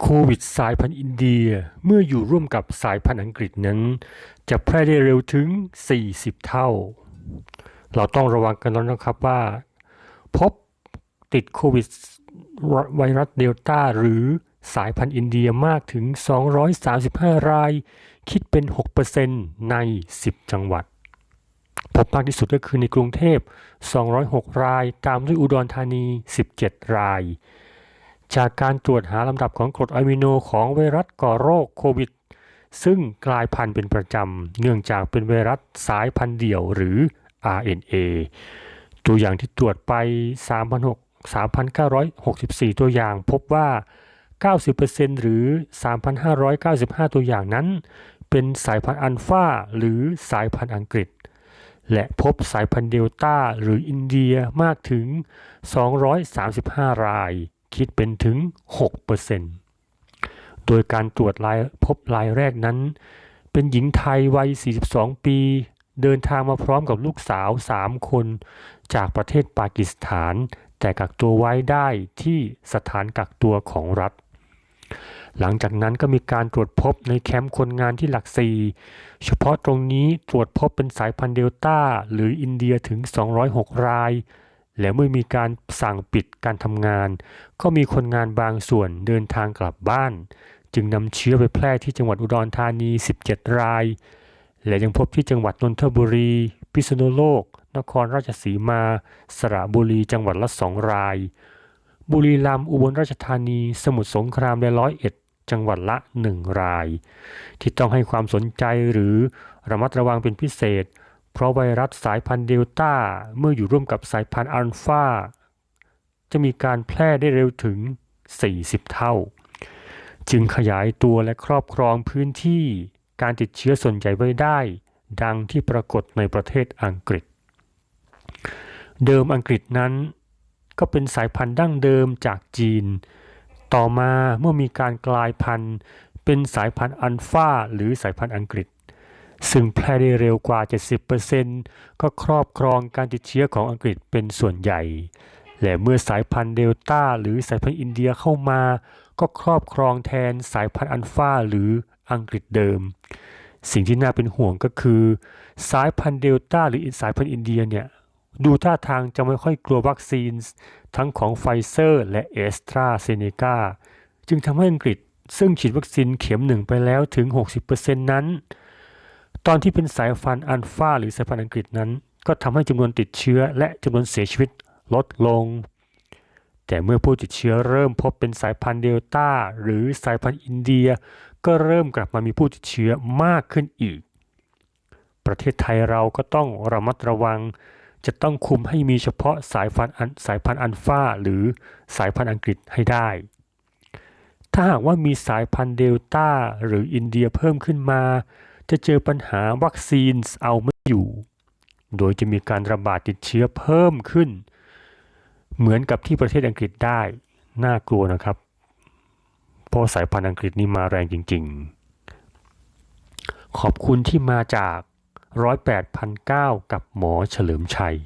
โควิดสายพันธุ์อินเดียเมื่ออยู่ร่วมกับสายพันธุ์อังกฤษนั้น จะแพร่ได้เร็วถึง 40 เท่า เราต้องระวังกันแล้วนะครับว่า พบติดโควิดไวรัสเดลต้าหรือสายพันธุ์อินเดียมากถึง 235 ราย คิดเป็น 6%ใน 10 จังหวัด พบมากที่สุดก็คือในกรุงเทพ 206 ราย ตามด้วยอุดรธานี 17 ราย จากการตรวจหาลำดับของกรดอะมิโนของไวรัสก่อโรคโควิด ซึ่งกลายพันธุ์เป็นประจำ เนื่องจากเป็นไวรัสสายพันธุ์เดี่ยวหรือ RNA ตัวอย่างที่ตรวจไป 3,964 ตัวอย่างพบว่า 90%หรือ 3,595 ตัวอย่างนั้น เป็นสายพันธุ์อัลฟาหรือสายพันธุ์อังกฤษ และพบสายพันธุ์เดลต้าหรืออินเดียมากถึง 235 ราย คิดเป็นถึง 6%โดยการตรวจรายพบรายแรกนั้น เป็นหญิงไทยวัย 42 ปี เดินทางมาพร้อมกับลูกสาว 3 คน จากประเทศปากีสถาน แต่กักตัวไว้ได้ที่สถานกักตัวของรัฐ หลังจากนั้นก็มีการตรวจพบในแคมป์คนงานที่หลักสี่เฉพาะตรงนี้ตรวจพบเป็นสายพันธุ์เดลต้าหรืออินเดียถึง 206 ราย และเมื่อมีการสั่งปิดการทำงาน ก็มีคนงานบางส่วนเดินทางกลับบ้าน จึงนำเชื้อไปแพร่ที่จังหวัดอุดรธานี 17 ราย และยังพบที่จังหวัดนนทบุรี พิษณุโลก นครราชสีมา สระบุรีจังหวัดละสองราย บุรีรัมย์อุบลราชธานี สมุทรสงครามและร้อยเอ็ดจังหวัดละหนึ่งราย ที่ต้องให้ความสนใจหรือระมัดระวังเป็นพิเศษเพราะไวรัสสายพันธุ์เดลต้าเมื่ออยู่ร่วมกับสายพันธุ์อัลฟาจะมีการแพร่ได้เร็วถึง 40 เท่า จึงขยายตัวและครอบครองพื้นที่การติดเชื้อส่วนใหญ่ไว้ได้ ดังที่ปรากฏในประเทศอังกฤษ เดิมอังกฤษนั้น ก็เป็นสายพันธุ์ดั้งเดิมจากจีน ต่อมาเมื่อมีการกลายพันธุ์เป็นสายพันธุ์อัลฟาหรือสายพันธุ์อังกฤษ ซึ่งแพร่ได้เร็วกว่า 70%ก็ครอบครองการติดเชื้อของอังกฤษเป็นส่วนใหญ่ และเมื่อสายพันธุ์เดลต้าหรือสายพันธุ์อินเดียเข้ามา ก็ครอบครองแทนสายพันธุ์อัลฟาหรืออังกฤษเดิม สิ่งที่น่าเป็นห่วงก็คือ สายพันธุ์เดลต้าหรือสายพันธุ์อินเดียเนี่ยดูท่าทางจะไม่ค่อยกลัววัคซีน ทั้งของไฟเซอร์ และเอสตราเซเนกาจึงทำให้อังกฤษซึ่งฉีดวัคซีนเข็มหนึ่งไปแล้วถึง 60%นั้น ตอนที่เป็นสายพันธุ์อัลฟาหรือสายพันธุ์อังกฤษนั้น ก็ทำให้จำนวนติดเชื้อและจำนวนเสียชีวิตลดลง แต่เมื่อผู้ติดเชื้อเริ่มพบเป็นสายพันธุ์เดลต้าหรือสายพันธุ์อินเดีย ก็เริ่มกลับมามีผู้ติดเชื้อมากขึ้นอีก ประเทศไทยเราก็ต้องระมัดระวัง จะต้องคุมให้มีเฉพาะสายพันธุ์สายพันธุ์อัลฟาหรือสายพันธุ์อังกฤษให้ได้ ถ้าหากว่ามีสายพันธุ์เดลต้าหรืออินเดียเพิ่มขึ้นมา จะเจอปัญหาวัคซีนเอาไม่อยู่ โดยจะมีการระบาดติดเชื้อเพิ่มขึ้น เหมือนกับที่ประเทศอังกฤษได้ น่ากลัวนะครับ เพราะสายพันธุ์อังกฤษนี่มาแรงจริง ๆ ขอบคุณที่มาจาก 108,009 กับหมอเฉลิมชัย